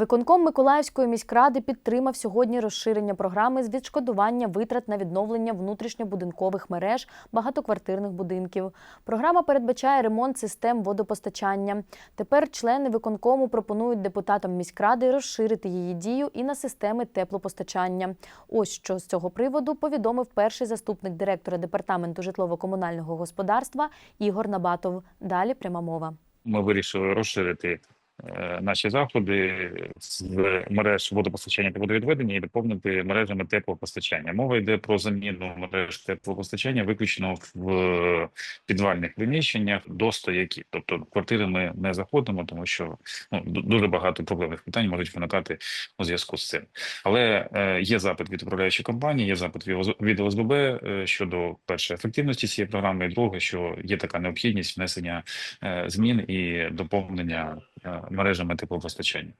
Виконком Миколаївської міськради підтримав сьогодні розширення програми з відшкодування витрат на відновлення внутрішньобудинкових мереж багатоквартирних будинків. Програма передбачає ремонт систем водопостачання. Тепер члени виконкому пропонують депутатам міськради розширити її дію і на системи теплопостачання. Ось що з цього приводу повідомив перший заступник директора департаменту житлово-комунального господарства Ігор Набатов. Далі пряма мова. ми вирішили розширити наші заходи з мереж водопостачання та водовідведення і доповнити мережами теплопостачання. Мова йде про заміну мереж теплопостачання виключно в підвальних приміщеннях до стояків. Тобто квартири ми не заходимо, тому що ну дуже багато проблемних питань можуть виникати у зв'язку з цим. Але е, є запит від управляючої компанії, є запит від ОСББ е, щодо перше ефективності цієї програми, і друге, що є така необхідність внесення е, змін і доповнення е, мережами теплопостачання.